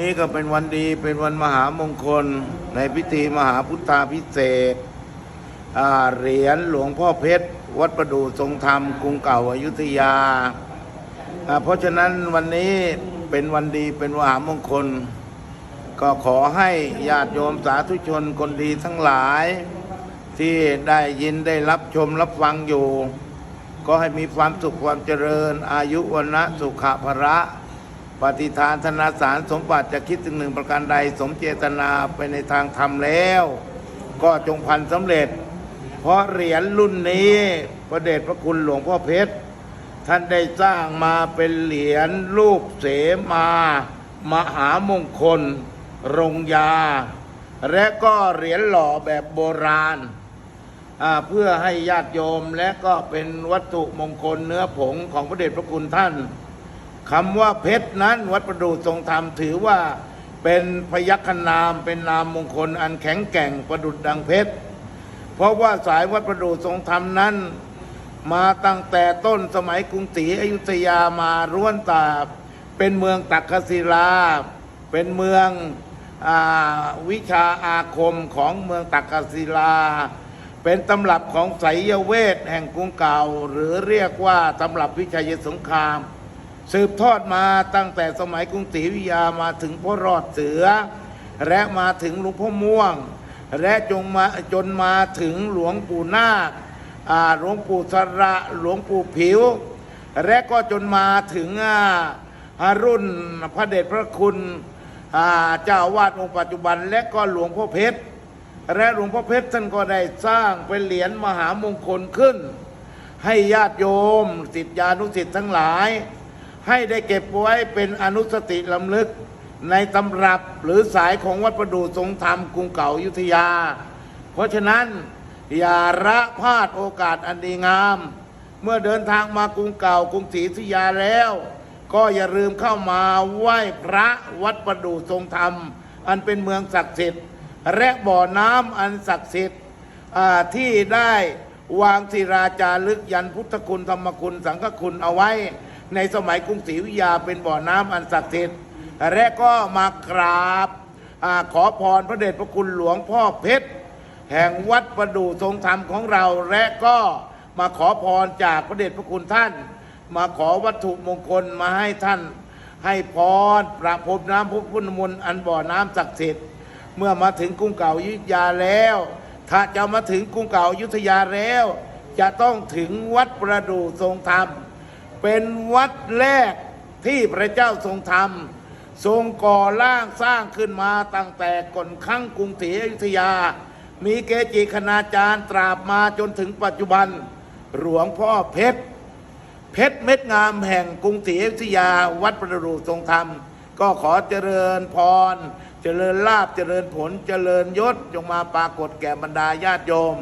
นี้ก็เป็นวันดีเป็นวันมหามงคลในพิธีมหาพุทธาพิเศษเหรียญหลวงพ่อเพชร วัดประดู่ทรงธรรมกรุงเก่าอายุทยา เพราะฉะนั้นวันนี้เป็นวันดีเป็นมหามงคล ก็ขอให้ญาติโยมสาธุชนคนดีทั้งหลาย ที่ได้ยินได้รับชมรับฟังอยู่ ก็ให้มีความสุขความเจริญ อายุวันนะสุขภระ ปฏิทานธนาสารสมบัติจะคิดถึงหนึ่งประการใด สมเจตนาไปในทางธรรมแล้ว ก็จงพันสำเร็จ เพราะเหรียญรุ่นนี้พระเดชพระคุณหลวงพ่อเพชร ท่านได้สร้างมาเป็นเหรียญรูปเสมา มหามงคล รงยา และก็เหรียญหล่อแบบโบราณ เพื่อให้ญาติโยมและก็เป็นวัตถุมงคลเนื้อผงของพระเดชพระคุณท่าน คำว่าเพชรนั้นวัดประดูทรงธรรมถือว่าเป็นพยัคฆนามเป็นนามมงคลอันแข็งแกร่งประดุดดังเพชร เพราะว่าสายวัดประดูทรงธรรมนั้น มาตั้งแต่ต้นสมัยกรุงศรีอยุธยามาร้วนตาเป็นเมืองตักกศิลา เป็นเมืองอวิชาอาคมของเมืองตักกศิลา เป็นตำรับของไสยเวทแห่งกรุงเก่า หรือเรียกว่าตำรับวิชัยสงคราม สืบทอดมาตั้งแต่สมัยกรุงศรีอยุธยามาถึงพ่อรอดเสือ และมาถึงหลวงพ่อม่วง และจงมาจนมาถึงหลวงปู่นาคหลวงปู่สระหลวงปู่ผิว และก็จนมาถึงอรุ่นพระเดชพระคุณเจ้าอาวาดองค์ปัจจุบัน และก็หลวงพ่อเพชร และหลวงพ่อเพชรท่านก็ได้สร้างเป็นเหรียญมหามงคลขึ้น ให้ญาติโยมสิทธิานุสิทธิ์ทั้งหลาย ให้ได้เก็บไว้เป็นอนุสติลำลึก ในตำรับหรือสายของวัดประดูทรงธรรมกรุงเก่าอยุธยา เพราะฉะนั้นอย่าละพลาดโอกาสอันดีงาม เมื่อเดินทางมากรุงเก่ากรุงศรีอยุธยาแล้ว ก็อย่าลืมเข้ามาไหว้พระวัดประดูทรงธรรม อันเป็นเมืองศักดิ์สิทธิ์และบ่อน้ำอันศักดิ์สิทธิ์ที่ได้วางศิราจารึกยันพุทธคุณธรรมคุณสังฆคุณเอาไว้ ในสมัยกรุงศรีอยุธยาเป็นบ่อน้ำอันศักดิ์สิทธิ์และก็มากราบอขอพรพระเดชพระคุณหลวงพ่อเพชร แห่งวัดประดู่ทรงธรรมของเราและก็มาขอพรจากพระเดชพระคุณท่าน มาขอวัตถุมงคลมาให้ท่าน ให้พรประพรมน้ำพุทธพุทธมนต์อันบ่อน้ำศักดิ์สิทธิ์เมื่อมาถึงกรุงเก่าอยุธยาแล้ว ถ้าจะมาถึงกรุงเก่าอยุธยาแล้ว จะต้องถึงวัดประดู่ทรงธรรม เป็นวัดแรกที่พระเจ้าทรงทำทรงก่อร่างสร้างขึ้นมาตั้งแต่ก่อนครั้งกรุงศรีอยุธยา มีเกจิคณาจารย์ตราบมาจนถึงปัจจุบัน หลวงพ่อเพชร เพชรเม็ดงามแห่งกรุงศรีอยุธยา วัดประดูทรงธรรม ก็ขอเจริญพร เจริญลาบเจริญผลเจริญยศจงมาปรากฏแก่บรรดาญาติโยม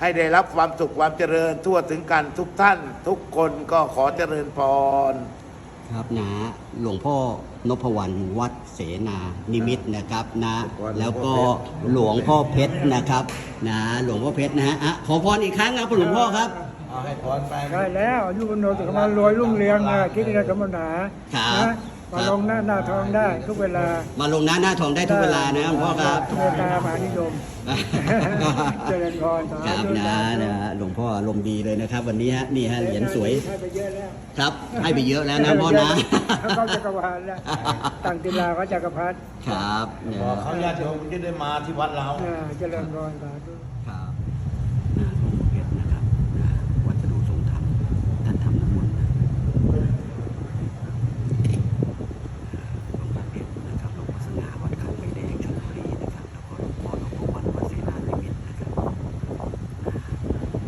ให้ได้รับความสุขความเจริญทั่วถึงกันทุกท่าน ทุกคนก็ขอเจริญพร ครับนะหลวงพ่อนพวรรณวัดเสนานิมิตรนะครับนะ แล้วก็หลวงพ่อเพชรนะครับนะหลวงพ่อเพชรนะฮะอะขอพรอีกครั้งครับหลวงพ่อครับ เอาให้พรไป ได้แล้วอายุวันโนสุขมารวยรุ่งเรืองนะคิดอะไรสมปัญหาครับ นะ มาลงหน้าหน้าทองได้ทุกเวลา มาลงหน้าหน้าทองได้ทุกเวลานะหลวงพ่อครับเมตตามหานิยมเจริญพรสาครับธุนะนะหลวงพ่ออารมณ์ดีเลยนะครับ วันนี้ฮะนี่ฮะเหรียญสวยให้ไปเยอะแล้วครับให้ไปเยอะแล้วนะพ่อนะเขาจักรวาลแล้วตั้งติลาเขาจักรพรรดิครับนะบอกเขาญาติโยมจะได้มาที่วัดเราอ่าเจริญพรสาธุครับนะหลวงพ่อเพชรนะครับนะวัดสะดูทรงธรรมท่านทำน้ำมนต์นะหลวงพ่อเพชรนะครับหลวงพ่อสง่าวัดเขาไฟแดงชลบุรีนะครับแล้วก็หลวงพ่อนพวรรณวัดเสนานิมิตรนะครับ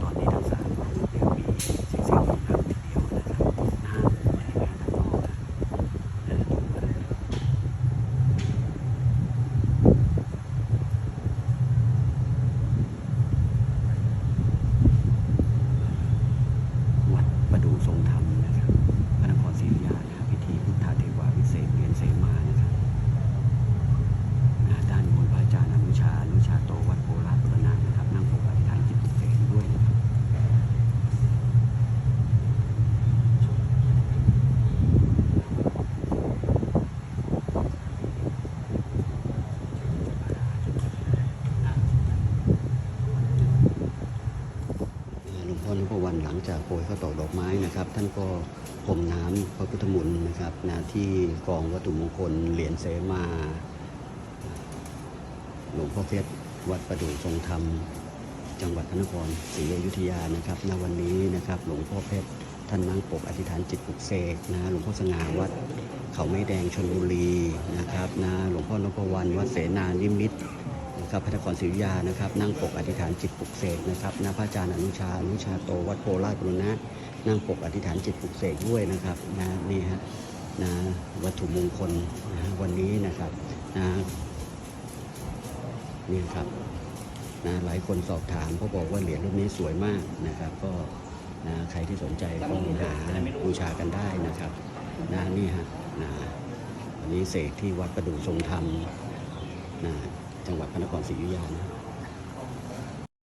ตอนนี้ทั้งสามรูปเนี่ยมีสิ่งสิ่งที่ทำเป็นเดียวนะครับนะไม่ได้แพ้ทั้งนอกนะนะดูกัน ค โปรยข้าว ตอกดอกไม้นะครับ ท่านก็พรมน้ำพระพุทธมนต์นะครับนะที่กองวัตถุมงคลเหรียญเสมาหลวงพ่อเพชรวัดประดูทรงธรรม จังหวัดพระนครศรีอยุธยานะครับณวันนี้นะครับหลวงพ่อเพชรท่านนั่งปกอธิษฐานจิตปลุกเสกนะหลวงพ่อสง่าวัดเขาไม้แดงชนบุรีนะครับนะหลวงพ่อนพวรรณวัดเสนานิมิตร นะครับพระนครศรีอยุธยานะครับนั่งปกอธิษฐานจิตปลุกเสกนะครับนะพระอาจารย์อนุชาอนุชาโตวัดโพราชบุรณะนั่งปกอธิษฐานจิตปลุกเสกด้วยนะครับนะนี่ฮะนะวัตถุมงคลนะวันนี้นะครับนะนี่ครับนะหลายคนสอบถามเขาบอกว่าเหรียญรุ่นนี้สวยมากนะครับ ก็นะใครที่สนใจก็หาบูชากันได้นะครับนะนี่ฮะนะวันนี้เสกที่วัดประดูทรงธรรมนะ จังหวัดพระนครศรีอยุธยานะ